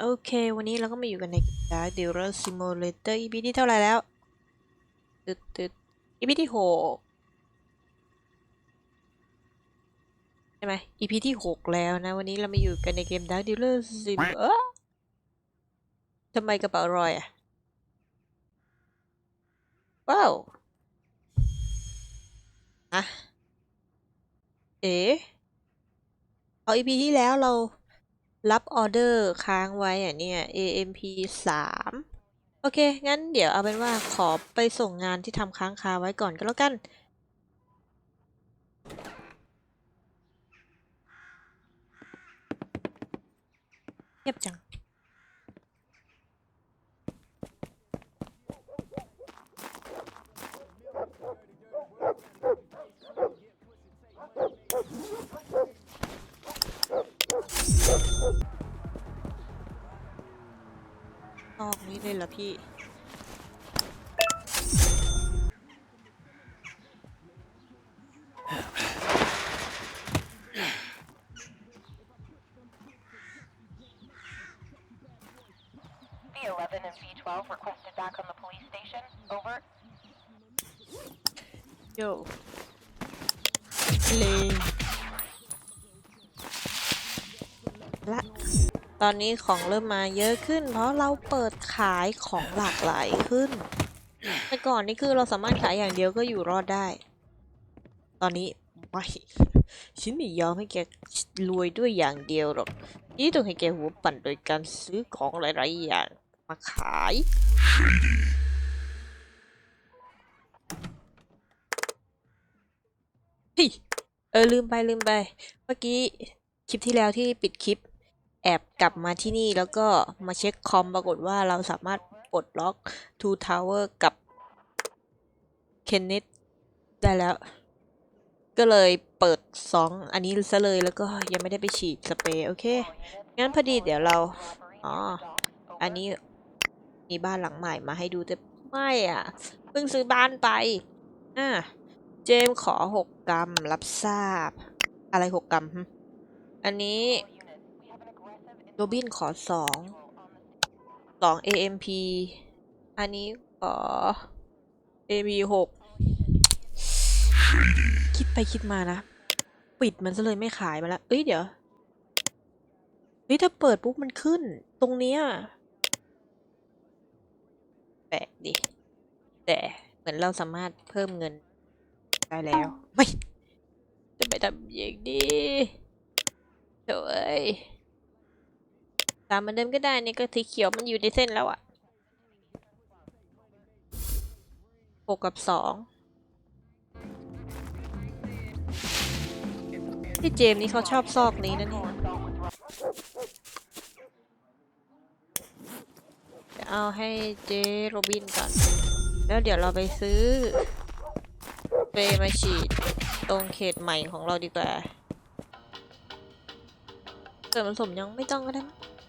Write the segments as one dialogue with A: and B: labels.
A: โอเค วันนี้เราก็มาอยู่กันใน Dark Dealer Simulator EP ที่เท่าไหร่แล้วตึดตึด EP ที่หกใช่ไหม EP ที่หกแล้วนะ วันนี้เรามาอยู่กันในเกม Dark Dealer Sim เออทำไมกระเป๋ารอยอะ ว้าวอะเอ๋เอา EP ที่แล้วเรา รับออเดอร์ค้างไว้อะเนี่ย AMP สามโอเค งั้นเดี๋ยวเอาเป็นว่าขอไปส่งงานที่ทำค้างคาไว้ก่อนก็แล้วกัน เงียบจัง นอกนี้เลยเหรอพี่
B: B11 and B12 requested back on the police station. Over.
A: โยเลยละ ตอนนี้ของเริ่มมาเยอะขึ้น เพราะเราเปิดขายของหลากหลายขึ้น แต่ก่อนนี่คือเราสามารถขายอย่างเดียวก็อยู่รอดได้ ตอนนี้ไม่ฉันไม่ยอมให้แกรวยด้วยอย่างเดียวหรอกนี่ต้องให้แกหัวปั่นโดยการซื้อของหลายๆอย่างมาขาย เฮ้ย เออลืมไปลืมไป เมื่อกี้คลิปที่แล้วที่ปิดคลิป แอบกลับมาที่นี่แล้วก็มาเช็คคอมปรากฏว่าเราสามารถปลดล็อก Two Tower กับ k e n n e t ได้แล้ว ก็เลยเปิดสองอันนี้ซะเลยแล้วก็ยังไม่ได้ไปฉีดสเปรย์โอเค งั้นพอดีเดี๋ยวเรา อ๋อ อันนี้มีบ้านหลังใหม่มาให้ดูแต่ไม่อะ เพิ่งซื้อบ้านไป อ่า เจมส์ขอหกกรัมรับทราบ อะไรหกกรัม อันนี้ โรบินขอสองสอง AMP อันนี้ขอ AMP หกคิดไปคิดมานะ ปิดมันซะเลยไม่ขายมาแล้วเอ้ยเดี๋ยวเฮ้ยถ้าเปิดปุ๊บมันขึ้น ตรงเนี้ยแปลกดิ แต่เหมือนเราสามารถเพิ่มเงินได้แล้ว ไม่ จะไปทำอย่างนี้เอ้ย ตามมือนเดิมก็ได้นี่ก็สีเขียวมันอยู่ในเส้นแล้วอะหกกับสองที่เจมส์นี่เขาชอบซอกนี้นั่นเองจะเอาให้เจโรบินก่อน แล้วเดี๋ยวเราไปซื้อเปรมาฉีดตรงเขตใหม่ของเราดีกว่าส่วนผสมยังไม่ต้องก็ได้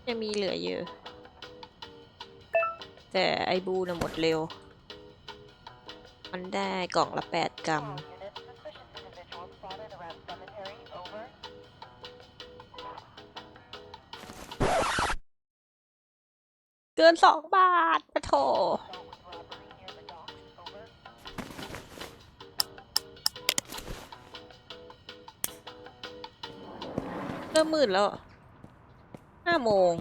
A: ยังมีเหลือเยอะ แต่ไอบูน่ะหมดเร็ว มันได้กล่องละ 8 กรัม เกิน 2 บาทปะโถเริ่มมืดแล้ว ห้าโมง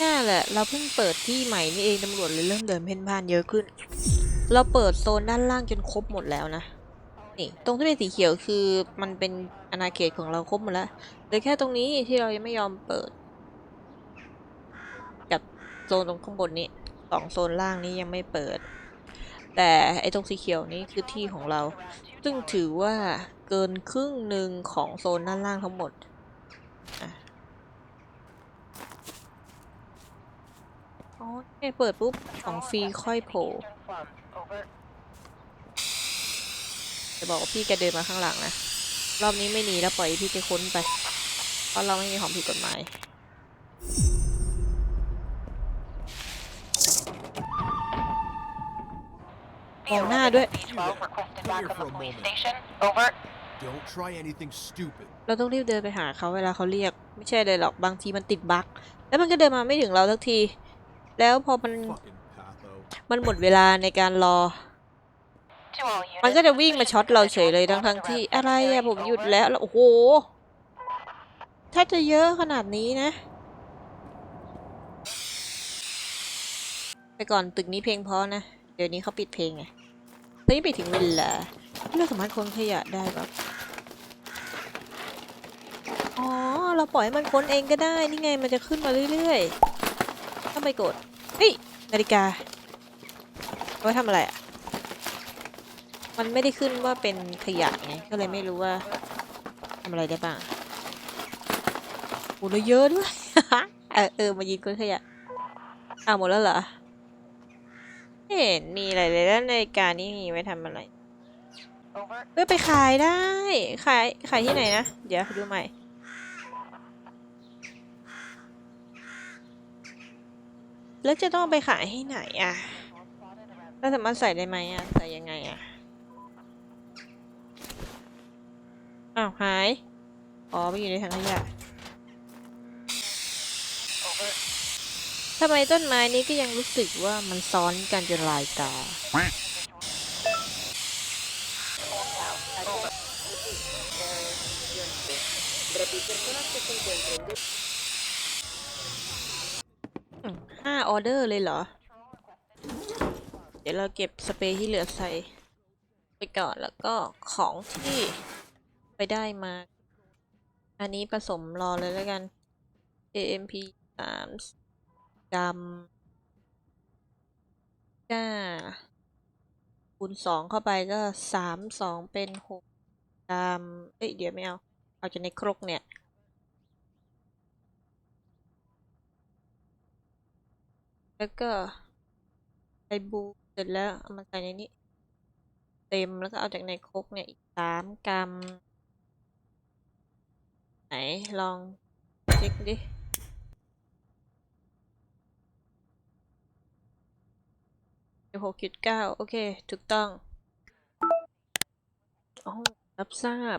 A: น่าแหละ เราเพิ่งเปิดที่ใหม่นี่เองตำรวจเลยเริ่มเดินเพ่นพ่านเยอะขึ้น เราเปิดโซนด้านล่างจนครบหมดแล้วนะ นี่ ตรงที่เป็นสีเขียวคือมันเป็นอาณาเขตของเราครบหมดแล้วเหลือแค่ตรงนี้ที่เรายังไม่ยอมเปิด กับโซนตรงข้างบนนี้สองโซนล่างนี้ยังไม่เปิด แต่ไอ้ตรงสีเขียวนี้คือที่ของเรา ซึ่งถือว่าเกินครึ่งหนึ่งของโซนด้านล่างทั้งหมดอ๋อเปิดปุ๊บของฟรีค่อยโผล่จะบอกว่าพี่แกเดินมาข้างหลังนะ รอบนี้ไม่หนีแล้วปล่อยพี่แกค้นไป เพราะเราไม่มีของผิดกฎหมาย องหน้าด้วย
B: B12 requested back on the police station. Over.
C: Don't try anything stupid.
A: เราต้องรีบเดินไปหาเขาเวลาเขาเรียก ไม่ใช่เลยหรอกบางทีมันติดบั๊กแล้วมันก็เดินมาไม่ถึงเราสักที แล้วพอมัน
C: Fucking patho.
A: มันหมดเวลาในการรอ
B: To all units,
A: มันก็จะวิ่งมาช็อตเราเฉยเลย
B: individuals
A: ทั้งทั้งๆที่
B: around
A: อะไรอะ
B: sector
A: ผมหยุด
B: over.
A: แล้วแล้วโอ้โห ถ้าจะเยอะขนาดนี้นะ ไปก่อนตึกนี้เพลงเพราะนะ เดี๋ยวนี้เขาปิดเพลงไง ตอนนี้ไปถึงเวลาเราสามารถค้นขยะได้ปะอ๋อ เราปล่อยให้มันค้นเองก็ได้ นี่ไงมันจะขึ้นมาเรื่อยๆต้องไปกดเฮ้ยนาฬิกาเอาไว้ทำอะไรอะมันไม่ได้ขึ้นว่าเป็นขยะไง ก็เลยไม่รู้ว่าทำอะไรได้บ้างโอ้แล้วเยอะด้วย เออเออมายืนค้นขยะอ้าวหมดแล้วเหรอ ห็นมีอะไรเลยแล้วนาฬิกานี่มีไว้ทำอะไร
B: Over.
A: เอ้ยไปขายได้ ขายขายที่ไหนนะ เดี๋ยวดูใหม่ แล้วจะต้องไปขายที่ไหนอะแล้วสามารถใส่ได้ไหมอะ ใส่ยังไงอะ อ้าวหาย อ๋อไปอยู่ในถังขยะ
B: Over.
A: ทำไมต้นไม้นี้ก็ยังรู้สึกว่ามันซ้อนกันจนลายตา ห้าออเดอร์เลยเหรอ เดี๋ยวเราเก็บสเปรย์ที่เหลือใส่ ไปก่อนแล้วก็ของที่ไปได้มา อันนี้ผสมรอเลยแล้วกัน AMP สาม กรัมก้าคูณสองเข้าไปก็สามสองเป็นหกกรัมเอ้ยเดี๋ยวไม่เอา เอาจากในครกเนี่ยแล้วก็ใส่บูเสร็จแล้วเอามาใส่ในนี้ เต็มแล้วก็เอาจากในครกเนี่ยอีกสามกรัมไหนลองเช็คดิ หกจุดเก้าโอเค ถูกต้องอ๋อรับทราบ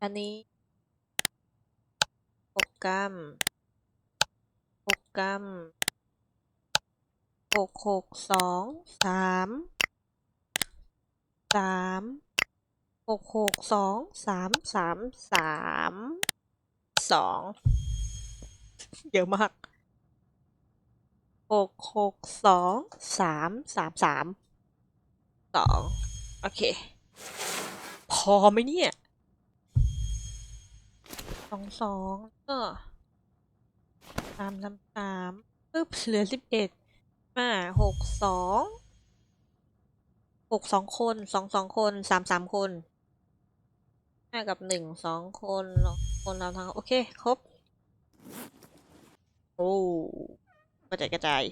A: อันนี้หกกรัมหกกรัมหกหกสองสามสามหกหกสองสามสามสามสองเยอะมาก หกหกสองสามสามสามสองโอเค พอไหมเนี่ยสองสองก็สามสามสามปึ๊บเหลือสิบเอ็ดมาหกสองหกสองคนสองสองคนสามสามคนห้ากับหนึ่งสองคนสองคนเราทั้งโอเค ครบ โอ้ กระจายกระจาย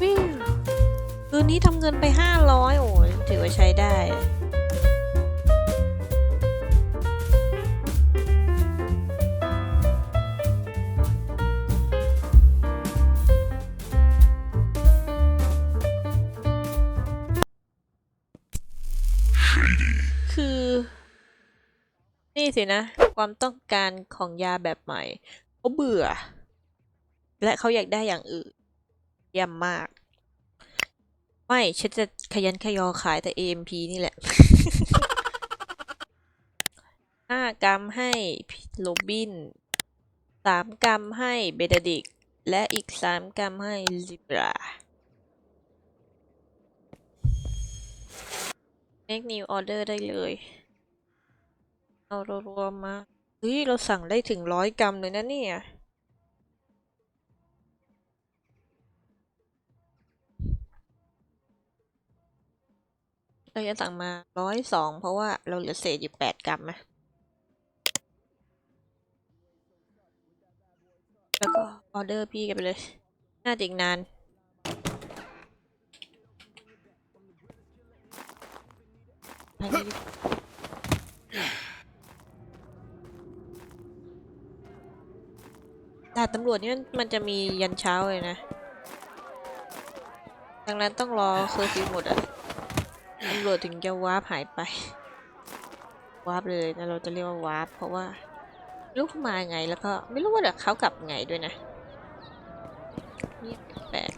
A: วิวคืนนี้ทำเงินไปห้าร้อยโอ้ยถือว่าใช้ได้คือ นี่สินะ ความต้องการของยาแบบใหม่เขาเบื่อ และเขาอยากได้อย่างอื่นเยี่ยมมาก ไม่ฉันจะขยันขยอขายแต่ AMP นี่แหละ ห้ากรัมให้โรบินสามกรัมให้เบดดิก และอีกสามกรัมให้ลิบรา make new order ได้เลย เอารวมมาเฮ้ยเราสั่งได้ถึงร้อยกรัมเลยนะเนี่ยเราจะสั่งมาร้อยสองเพราะว่าเราเหลือเศษอยู่แปดกรัมนะแล้วก็ออเดอร์พี่กันไปเลย น่าจะอีกนานอันนี้ ด่านตำรวจนี่มันมันจะมียันเช้าเลยนะ ดังนั้นต้องรอเคอร์ฟิวหมดอะตำรวจถึงจะวาร์ปหายไป วาร์ปเลยนะเราจะเรียกว่าวาร์ปเพราะว่ารู้ขมาไงแล้วก็ไม่รู้ว่าเดี๋ยวเขากลับไงด้วยนะเงียบแปลก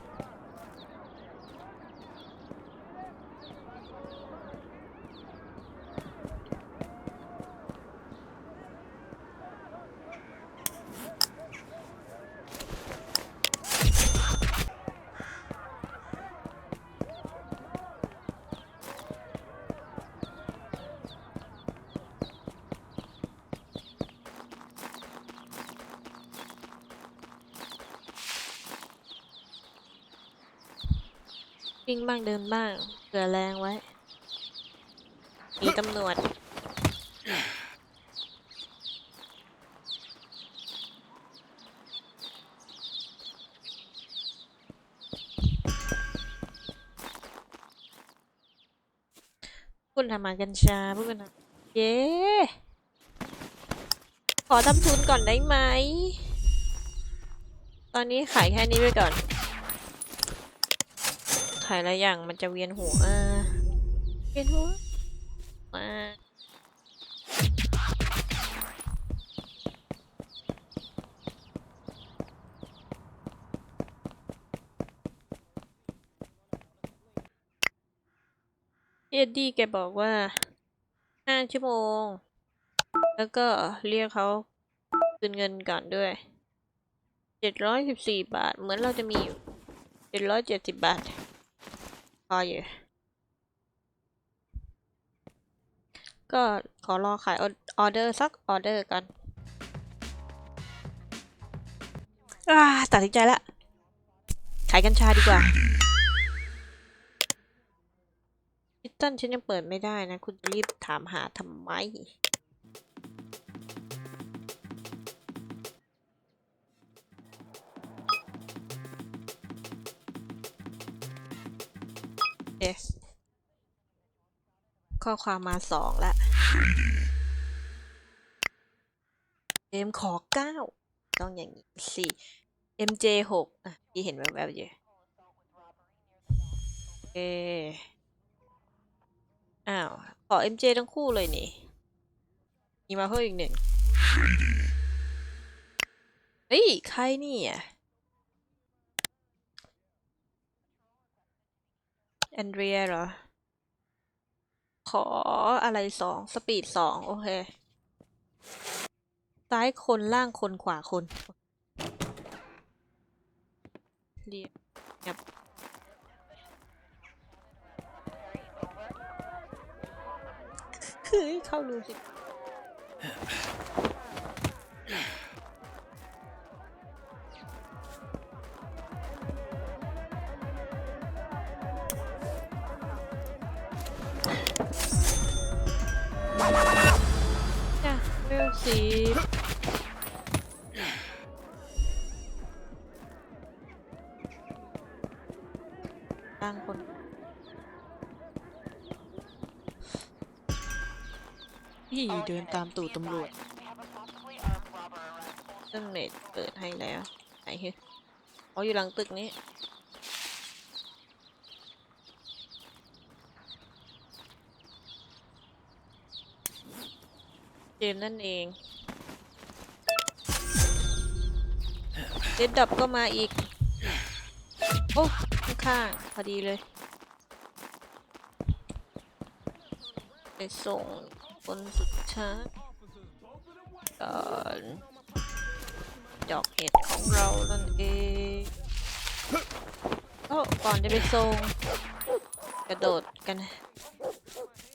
A: วิ่งบ้างเดินบ้างเผื่อแรงไว้ มีตำรวจคุณทำมากัญชาพูดกันนะเย้ ขอทำทุนก่อนได้ไหม ตอนนี้ขายแค่นี้ไปก่อน ขายหลายอย่างมันจะเวียนหัวเวียนหัวมาเอ็ดดี้แกบอกว่าห้าชั่วโมง แล้วก็เรียกเขาคืนเงินก่อนด้วยเจ็ดร้อยสิบสี่บาท เหมือนเราจะมีอยู่เจ็ดร้อยเจ็ดสิบบาท ออยู่ ก็ขอรอขายออเดอร์สักออเดอร์กันอาตัดสินใจละ ขายกัญชาดีกว่าพิตตันฉันยังเปิดไม่ได้นะ คุณจะรีบถามหาทำไม เอสข้อความมาสองละเอ็มขอเก้าต้องอย่างนี้สี่ MJ หกอะพี่เห็นแวบๆอยู่เออ้าว ขอ MJ ทั้งคู่เลยนี่ มีมาเพิ่มอีกหนึ่ง เฮ้ย ใครนี่อะ แอนเดรียเหรอ ขออะไรสองสปีดสองโอเค ซ้ายคนล่างคนขวาคนเรียบเงียบเฮ้ยเข้ารูสิ เวลสีตั้งคนพี่เดินตามตู่ตำรวจ
B: We have a possibly armed robber around.
A: เรื่องเน็ตเปิดให้แล้ว ไหนเฮ้ยอ๋ออยู่หลังตึกนี้ เจมส์นั่นเองเด็ดดับก็มาอีก โอ้ข้างๆพอดีเลยไปส่งคนสุดท้ายก่อนดอกเห็ดของเรานั่นเองก็ก่อนจะไปส่งกระโดดกัน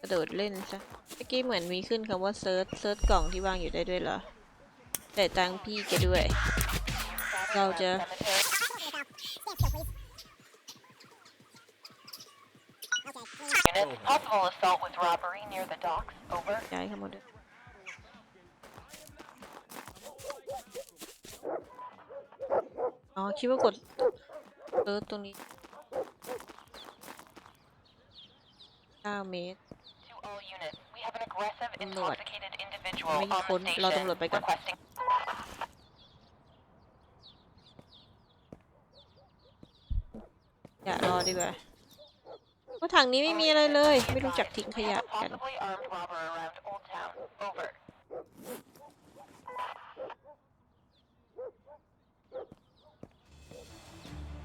A: กระโดดเล่นซะ กี้เหมือนมีขึ้นคำว่าเซิร์ชเซิร์ชกล่องที่วางอยู่ได้ด้วยเหรอแต่ตังพี่แกด้วย เราจะย้ายข้ามาด้วยอ๋อ คิดว่ากดเซิร์ชตรงนี้9เมตร
B: To all units, we have an aggressive,
A: T ำรวจ
B: intoxicated individual
A: May
B: on
A: kon-
B: the
A: รอ
B: station
A: ตำรวจไปก่อน
B: requesting
A: อย่ารอดีกว่าเพราะถังนี้ไม่มีอะไรเลย ไม่รู้จักทิ้งขยะ
B: We have a
A: กัน
B: possibly armed robber around Old Town. Over.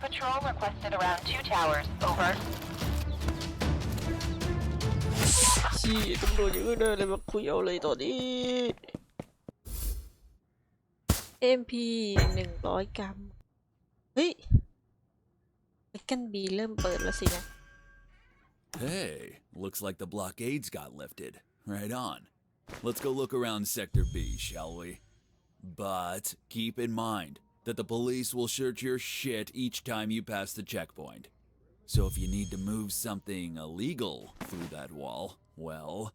B: Patrol requested around two towers. Over.
A: ชี้ตำรวจเยอะเลยเลยมาคุยเอาเลยตอนนี้ MP หนึ่งร้อยกรัม เฮ้ยเบกันบีเริ่มเปิดแล้วสินะ
D: Hey, looks like the blockades got lifted. Right on. Let's go look around Sector B, shall we? But keep in mind that the police will search your shit each time you pass the checkpoint. So if you need to move something illegal through that wall, well,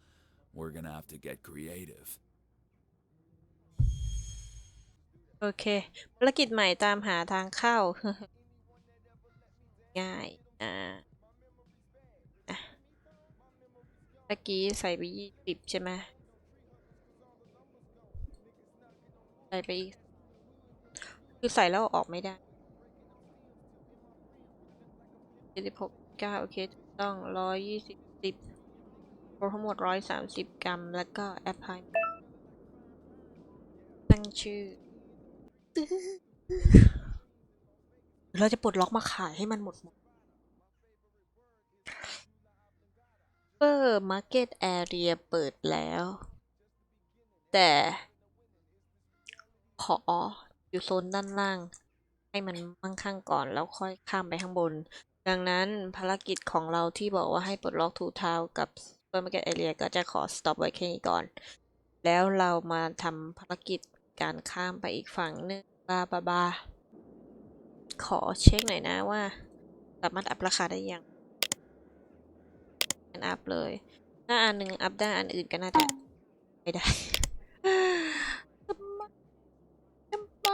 D: we're gonna have to get creative.
A: โอเคภารกิจใหม่ตามหาทางเข้า ง่ายอ่าอะเมื่อกี้ใส่ไปยี่สิบใช่ไหมใส่ไปอีก คือใส่แล้วอออกไม่ได้เจ็ดสิบหกเก้าโอเคถูกต้องร้อยยี่สิบสิบ ทั้งหมดร้อยสามสิบกรัม แล้วก็แอปพลายตั้งชื่อ เราจะปลดล็อกมาขายให้มันหมดหมดเปอร์มาร์เก็ตแอเรียเปิดแล้ว แต่ขออยู่โซนด้านล่าง ให้มันมั่งคั่งก่อนแล้วค่อยข้ามไปข้างบน ดังนั้นภารกิจของเราที่บอกว่าให้ปลดล็อกทูทาวกับ เปอร์มาร์เก็ตแอเรียก็จะขอสต็อปไว้แค่นี้ก่อน แล้วเรามาทำภารกิจการข้ามไปอีกฝั่งหนึงบาบาบาขอเช็คหน่อยนะว่า สามารถอัพราคาได้ยังอันอัพเลย ถ้าอันหนึ่งอัพได้อันอื่นก็น่าจะไม่ได้ทำไมทำไม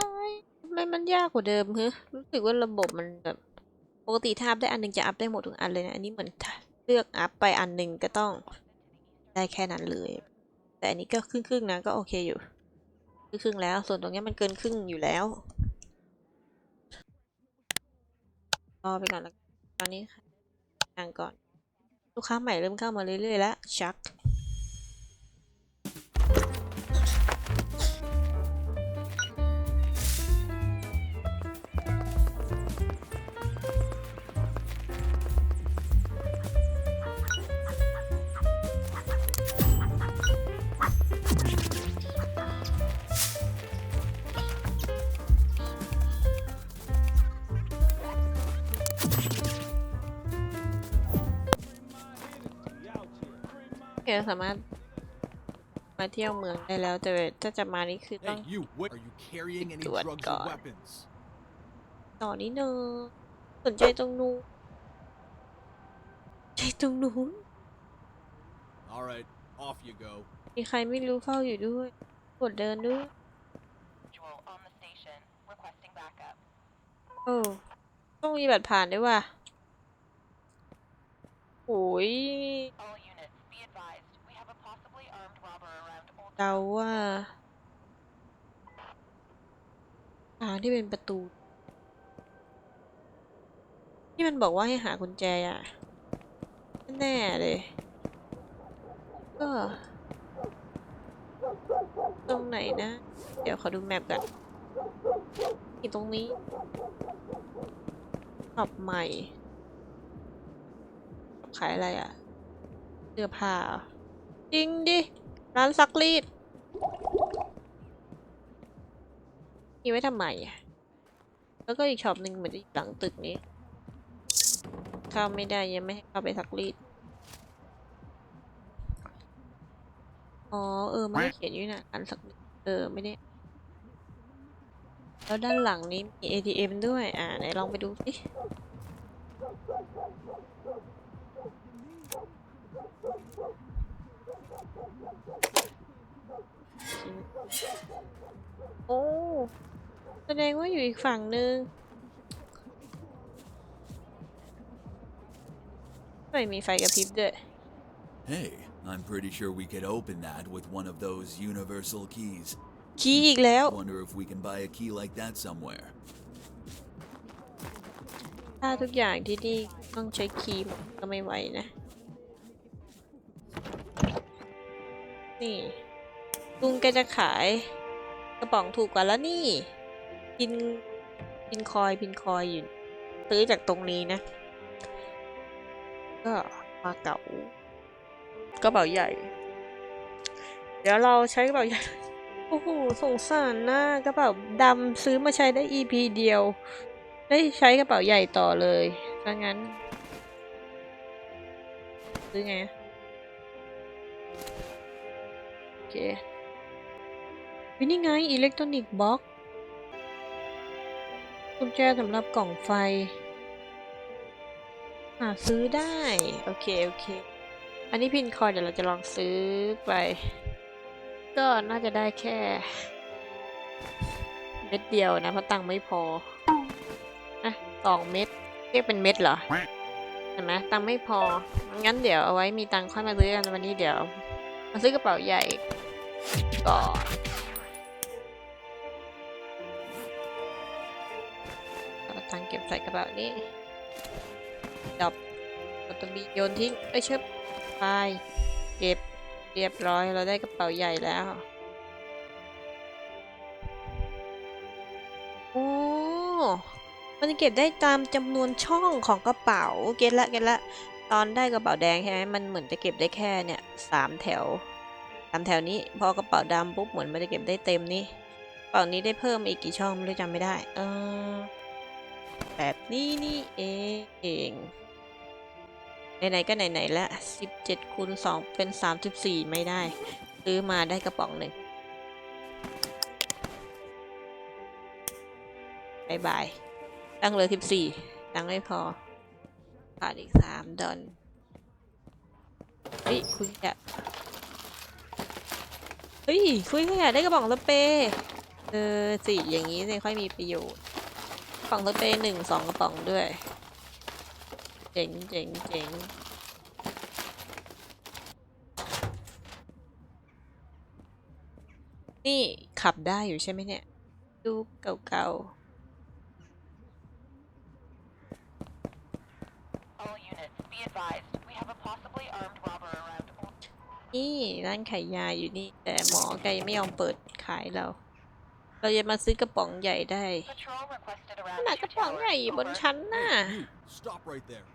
A: ทำไมมันยากกว่าเดิมฮึรู้สึกว่าระบบมันแบบปกติถ้าอัพได้อันหนึ่งจะอัพได้หมดทุกอันเลยนะ อันนี้เหมือนถ้า เลือกอัพไปอันหนึ่งก็ต้องได้แค่นั้นเลย แต่อันนี้ก็ครึ่งๆนะก็โอเคอยู่ ครึ่งๆแล้ว ส่วนตรงนี้มันเกินครึ่งอยู่แล้วรอไปก่อนละตอนนี้ค่ะทางก่อน ลูกค้าใหม่เริ่มเข้ามาเรื่อยๆแล้วชัก เราสามารถมาเที่ยวเมืองได้แล้วแต่ถ้าจะมานี่คือต้อง
C: Hey, you, what? Are you carrying any
A: Good
C: drugs
A: God.
C: or weapons?
A: ต่อนิดนึงสนใจตรงนู้นใจตรงนู้น
C: Alright, off you go.
A: มีใครไม่รู้เฝ้าอยู่ด้วยกดเดินด้วย
B: Visual on the station. Requesting backup.
A: โอ้ต้องมีบัตรผ่านด้วยว่ะโอ้ย
B: All units, be advised. We have a possibly armed robber around Old
A: เดาว่า ทางที่เป็นประตู ที่มันบอกว่าให้หากุญแจอะแน่เลย ก็ ตรงไหนนะ เดี๋ยวขอดูแมปก่อนอีกตรงนี้ช็อปใหม่ ขายอะไรอะเสื้อผ้า จริงดิ ร้านซักรีดมีไว้ทำไมอะแล้วก็อีกช็อปหนึ่งเหมือนจะอยู่หลังตึกนี้ เข้าไม่ได้ยังไม่ให้เข้าไปซักรีด อ๋อ เออไมันก็เขียนอยู่นะร้านซักรีดเออ ไม่ได้ แล้วด้านหลังนี้มี ATM ด้วย อ่าไหนลองไปดูสิ โอ้ แสดงว่าอยู่อีกฝั่งนึงไม่มีไฟกระพริบด้วย
D: Hey, I'm pretty sure we could open that with one of those universal keys.
A: คีย์อีกแล้ว
D: Wonder if we can buy a key like that somewhere.
A: ถ้าทุกอย่างที่นี่ต้องใช้ครีมก็ไม่ไหวนะ นี่ ลุงแกจะขายกระป๋องถูกกว่าแล้วนี่พินพินคอยพินคอยอยู่ซื้อจากตรงนี้นะ ก็มาเก่ากระเป๋าใหญ่ เดี๋ยวเราใช้กระเป๋าใหญ่โอ้โหสงสารนะกระเป๋าดำซื้อมาใช้ได้ EP เดียว ได้ใช้กระเป๋าใหญ่ต่อเลยถ้างั้น ซื้อไงโอเค วินี่ไงอิเล็กทรอนิกส์บล็อกกุญแจสำหรับกล่องไฟหาซื้อได้ โอเค โอเค อันนี้พินคอยเดี๋ยวเราจะลองซื้อไป ก็น่าจะได้แค่ เม็ดเดียวนะ เพราะตังค์ไม่พออะสองเม็ดเรียกเป็นเม็ดเหรอเห็นไหมตังค์ไม่พอ งั้นเดี๋ยวเอาไว้มีตังค์ค่อยมาซื้อกันวันนี้เดี๋ยว มาซื้อกระเป๋าใหญ่ก่อน ตังเก็บใส่กระเป๋านี้ดรอปกดตัวบีโยนทิ้งเอ้ยเชิบไปเก็บเรียบร้อยเราได้กระเป๋าใหญ่แล้วโอ้มันเก็บได้ตามจำนวนช่องของกระเป๋าเก็ตละเก็ตละตอนได้กระเป๋าแดงใช่ไหมมันเหมือนจะเก็บได้แค่เนี่ยสามแถวสามแถวนี้พอกระเป๋าดำปุ๊บเหมือนมันจะเก็บได้เต็มนี่กระเป๋านี้ได้เพิ่มอีกกี่ช่องไม่รู้จำไม่ได้ เออ แบบนี้นี่เองไหนๆก็ไหนๆละสิบเจ็ดคูณสองเป็นสามสิบสี่ไม่ได้ ซื้อมาได้กระป๋องหนึ่งบายบาย ตั้งเลยสิบสี่ตั้งไม่พอขาดอีกสามดอลเฮ้ย คุยขยะเฮ้ย คุยขยะได้กระป๋องสเปรย์เออสิอย่างนี้เนี่ยค่อยมีประโยชน์ กระป๋องสเปหนึ่งสองกระป๋องด้วย เจ๋งเจ๋งเจ๋งนี่ขับได้อยู่ใช่ไหมเนี่ย ดูเก่าๆ
B: All units, be advised. We have a possibly armed robber around.
A: นี่ร้านขายยาอยู่นี่ แต่หมอแกยังไม่ยอมเปิดขายเรา เราจะมาซื้อกระป๋องใหญ่ได้
B: Patrol requested
A: ข
B: around
A: นาด
B: two
A: กระป๋อง
B: towers.
A: ใหญ่บน
B: Over.
A: ชั้นน่ะ
C: You, stop right there.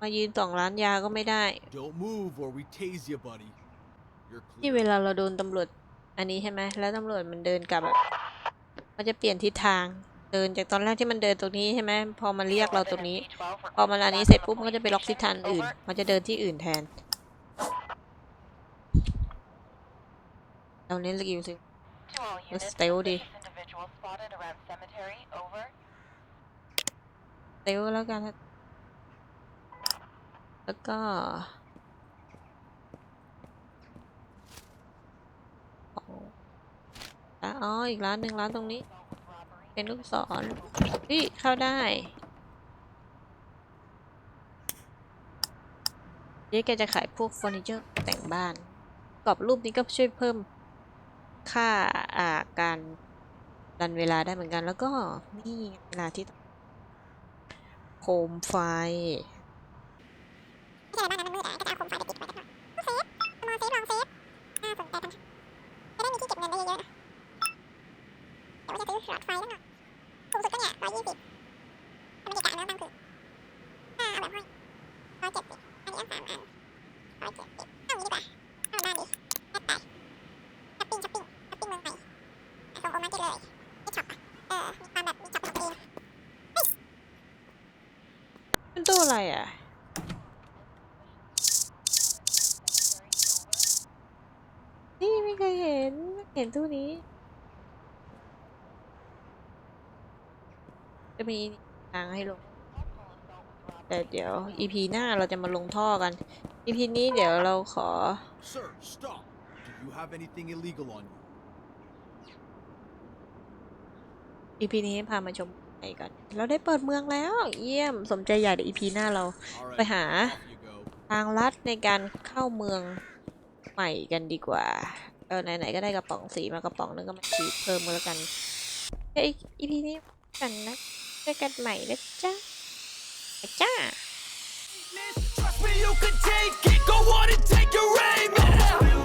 A: มายืนสองร้านยาก็ไม่ได้
C: Don't move or we tase you, buddy. You're
A: นี่
C: clear.
A: เวลาเราโดนตำรวจอันนี้ใช่ไหม แล้วตำรวจมันเดินกลับแบบมันจะเปลี่ยนทิศทาง เดินจากตอนแรกที่มันเดินตรงนี้ใช่ไหม พอมันเรียกเราตรงนี้ พอมันอันนี้เสร็จปุ๊บมันก็จะไปล็อกทิศทางอื่น มันจะเดินที่อื่นแทน เราเน้นสกิลสิ
B: To all
A: Let's
B: units,
A: stay all day.
B: suspicious individual spotted around cemetery. Over.
A: เตลแล้วกันแล้วก็อ๋อ อีกร้านหนึ่งร้านตรงนี้ เป็นลูกศรเฮ้ยเข้าได้เจ๊แกจะขายพวกเฟอร์นิเจอร์แต่งบ้าน กรอบรูปนี้ก็ช่วยเพิ่มค่าอ่าการ ดันเวลาได้เหมือนกันแล้วก็นี่เวลาที่โคมไฟ
E: ไม่ใช่บ้านนั้นมันมืดอะก็จะเอาโคมไฟไปติดไว้แต่ก็เซฟลองเซฟลองเซฟน่าสนใจจังจะได้มีที่เก็บเงินได้เยอะๆนะแต่ว่าจะซื้อหลอดไฟแล้วหน่อยถูกสุดก็เนี่ยร้อยยี่สิบทำบรรยากาศแล้วบางคือถ้าเอาแบบห้อยร้อยเจ็ดสิบอันนี้เอาสามอันร้อยเจ็ดสิบเอางี้ดีกว่าเอาด้านดิแอดไปช้อปปิ้งช้อปปิ้งช้อปปิ้งเมืองไทยอะส่งโอมาร์เก็ตเลยที่ช็อปอะเออมีความแบบมีช็อปของตัวเอง
A: เป็นตัวอะไรอะ นี่ไม่เคยเห็นไม่ เห็นตู้นี้ จะมีทางให้ลง แต่เดี๋ยว EP หน้าเราจะมาลงท่อกัน EP นี้เดี๋ยวเราขอ
C: Sir, stop. Do you have anything illegal on you?
A: EP นี้พามาชมไปก่อนเราได้เปิดเมืองแล้ว เยี่ยมสมใจใหญ่เดี๋ยว EP หน้าเรา
C: All
A: ไป
C: right,
A: หา
C: off you go.
A: ทางลัดในการเข้าเมืองใหม่กันดีกว่า เออไหนๆก็ได้กระป๋องสีมากระป๋องนึงก็มาฉีดเพิ่มก็แล้วกันเฮ้ยอีพีนี้กันนะเจอกันใหม่นะจ๊ะจ้า
F: Trust you can take it. Go on and take your aim.